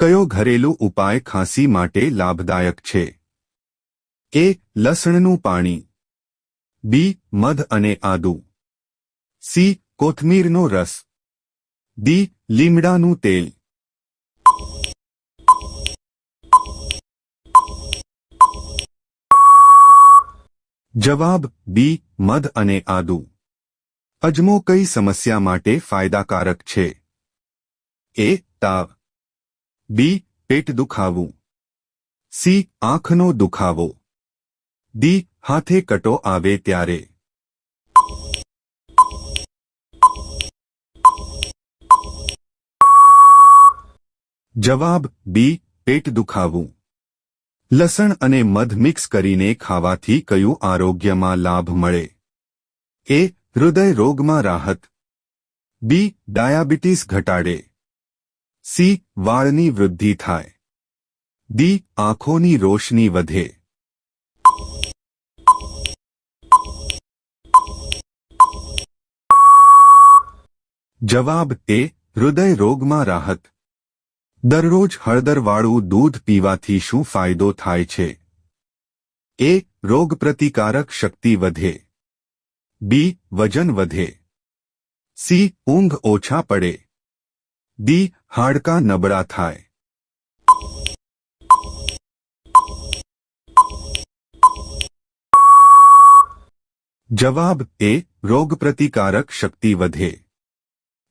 કયો ઘરેલું ઉપાય ખાંસી માટે લાભદાયક છે? એ, લસણનું પાણી. બી, મધ અને આદુ. સી, કોથમીરનો રસ. ડી, લીમડાનું તેલ. જવાબ, બી, મધ અને આદુ. અજમો કઈ સમસ્યા માટે ફાયદાકારક છે? એ, તાવ. બી, પેટ દુખાવું. સી, આંખનો દુખાવો. ડી, હાથે કટો આવે ત્યારે. જવાબ, બી, પેટ દુખાવું. લસણ અને મધ મિક્સ કરીને ખાવાથી કયું આરોગ્યમાં લાભ મળે? એ, હૃદય રોગમાં રાહત. બી, ડાયાબિટીસ ઘટાડે. સી, વાળની વૃદ્ધિ થાય. ડી, આંખોની રોશની વધે. જવાબ એ, હૃદય રોગમાં રાહત. દરરોજ હળદરવાળું દૂધ પીવાથી શું ફાયદો થાય છે? એ, રોગપ્રતિકારક શક્તિ વધે. બી, વજન વધે. સી, ઊંઘ ઓછા પડે. ડી હાડકાં નબળા થાય. જવાબ એ, રોગપ્રતિકારક શક્તિ વધે.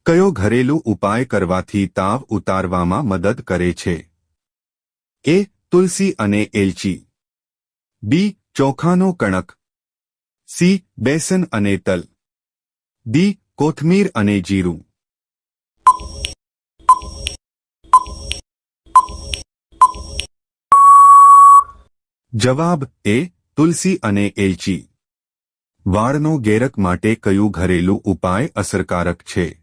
કયો ઘરેલું ઉપાય કરવાથી તાવ ઉતારવામાં મદદ કરે છે? એ, તુલસી અને એલચી. બી, ચોખાનો કણક. સી, બેસન અને તલ. ડી, કોથમીર અને જીરું. જવાબ એ, તુલસી અને એલચી. વાળનો ગેરક માટે કયું ઘરેલું ઉપાય અસરકારક છે?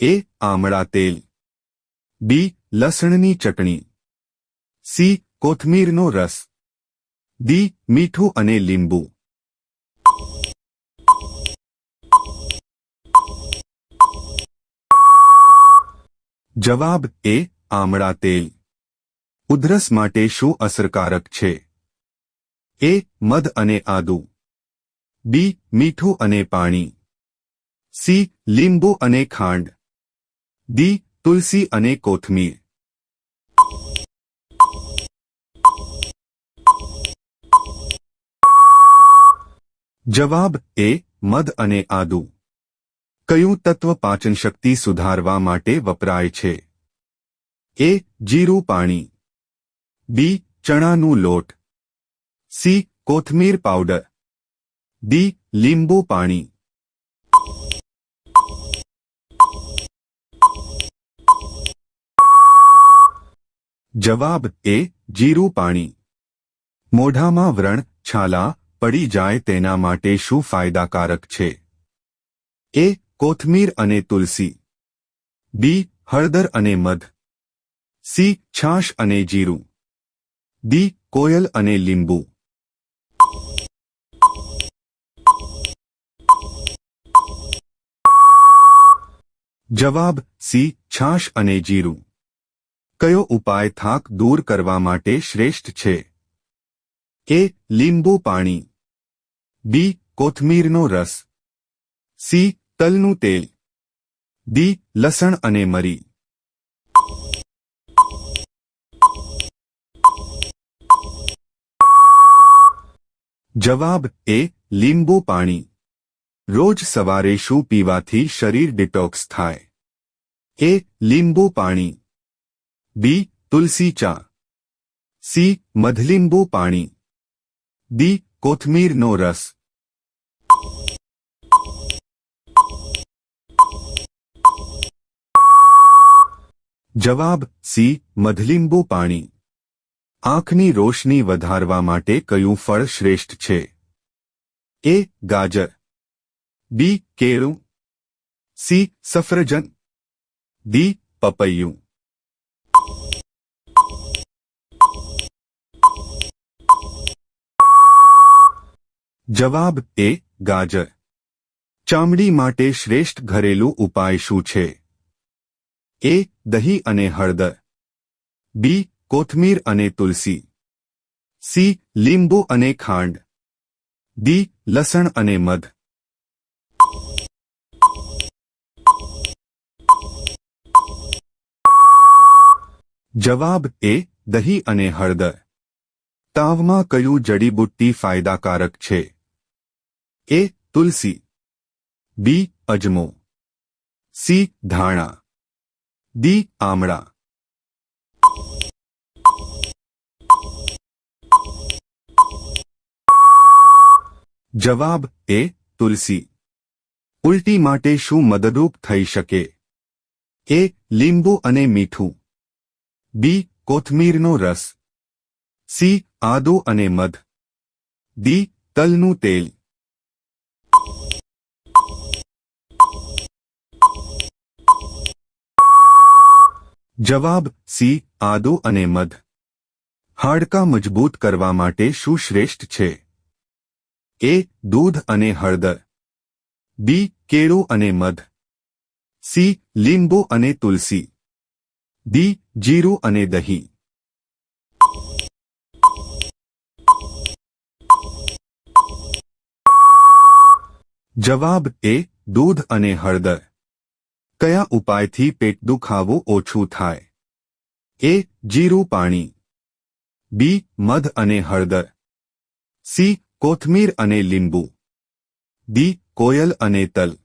એ, આમળા તેલ. બી, લસણની ચટણી. સી, કોથમીરનો રસ. ડી, મીઠું અને લીંબુ. જવાબ એ, આમળા તેલ. ઉધરસ માટે શું અસરકારક છે? એ, મધ અને આદુ. બી, મીઠું અને પાણી. સી, લીંબુ અને ખાંડ. ડી, તુલસી અને કોથમીર. જવાબ, એ, મધ અને આદુ. કયું તત્વ પાચન શક્તિ સુધારવા માટે વપરાય છે? એ, જીરું પાણી. બી ચણાનું લોટ. સી કોથમીર પાવડર. ડી લીંબુ પાણી. જવાબ એ જીરું પાણી. મોઢામાં વ્રણ છાલા પડી જાય તેના માટે શું ફાયદાકારક છે? એ કોથમીર અને તુલસી. બી હળદર અને મધ. સી છાશ અને જીરું. ડી કોયલ અને લીંબુ. જવાબ, સી, છાશ અને જીરું. કયો ઉપાય થાક દૂર કરવા માટે શ્રેષ્ઠ છે? એ લીંબુ પાણી. બી, કોથમીરનો રસ. સી, તલનું તેલ. ડી, લસણ અને મરી. જવાબ એ લીંબુ પાણી રોજ સવારે શું પીવાથી શરીર ડિટોક્સ થાય એ લીંબુ પાણી બી તુલસી ચા સી મધલીંબુ પાણી ડી કોથમીરનો રસ જવાબ સી મધલીંબુ પાણી આંખની રોશની વધારવા માટે કયું ફળ શ્રેષ્ઠ છે? એ, ગાજર. બી, કેળું. સી, સફરજન. ડી, પપૈયું. જવાબ, એ, ગાજર. ચામડી માટે શ્રેષ્ઠ ઘરેલું ઉપાય શું છે? એ, દહીં અને હળદર. બી કોથમીર અને તુલસી. સી, લીંબુ અને ખાંડ. ડી, લસણ અને મધ. જવાબ એ, દહીં અને હળદર. તાવમાં કયું જડીબુટ્ટી ફાયદાકારક છે? એ, તુલસી. બી, અજમો. સી, ધાણા. ડી, આમળા. જવાબ એ તુલસી. ઉલટી માટે શું મદદરૂપ થઈ શકે? એ લીંબુ અને મીઠું. બી કોથમીરનો રસ. સી આદુ અને મધ. ડી તલનું તેલ. જવાબ સી આદુ અને મધ. હાડકાં મજબૂત કરવા માટે શું શ્રેષ્ઠ છે? એ દૂધ અને હળદર. બી, કેળું અને મધ. સી, લીંબુ અને તુલસી. ડી, જીરું અને દહીં. જવાબ એ, દૂધ અને હળદર. કયા ઉપાયથી પેટ દુખાવું ઓછું થાય? એ, જીરું પાણી. બી, મધ અને હળદર. સી કોથમીર અને લીંબુ. ડી કોયલ અને તલ.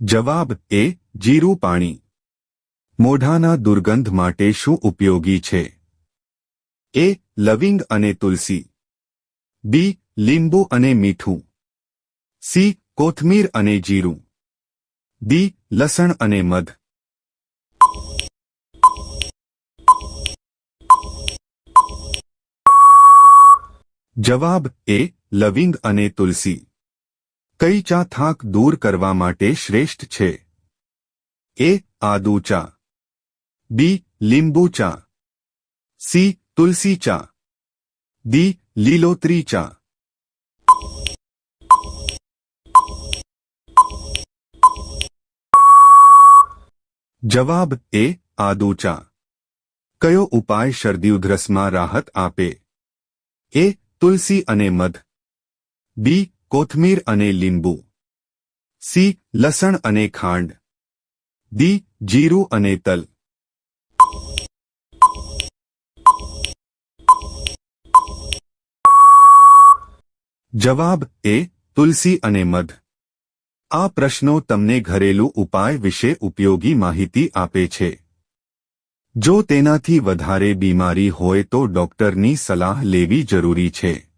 જવાબ એ, જીરું પાણી. મોઢાના દુર્ગંધ માટે શું ઉપયોગી છે? એ, લવિંગ અને તુલસી. બી, લીંબુ અને મીઠું. સી, કોથમીર અને જીરું. ડી, લસણ અને મધ. જવાબ એ, લવિંગ અને તુલસી. કઈ ચા થાક દૂર કરવા માટે શ્રેષ્ઠ છે? એ, આદુ ચા. બી, લીંબુ ચા. સી, તુલસી ચા. દી લીલોતરી ચા. જવાબ એ, આદુ ચા. કયો ઉપાય શરદી ઉધરસમાં રાહત આપે? એ તુલસી અને મધ. બી, કોથમીર અને લીંબુ. સી, લસણ અને ખાંડ. ડી, જીરું અને તલ. જવાબ એ, તુલસી અને મધ. આ પ્રશ્નો તમને ઘરેલું ઉપાય વિશે ઉપયોગી માહિતી આપે છે. જો તેનાથી વધારે બીમારી હોય તો ડોક્ટરની સલાહ લેવી જરૂરી છે.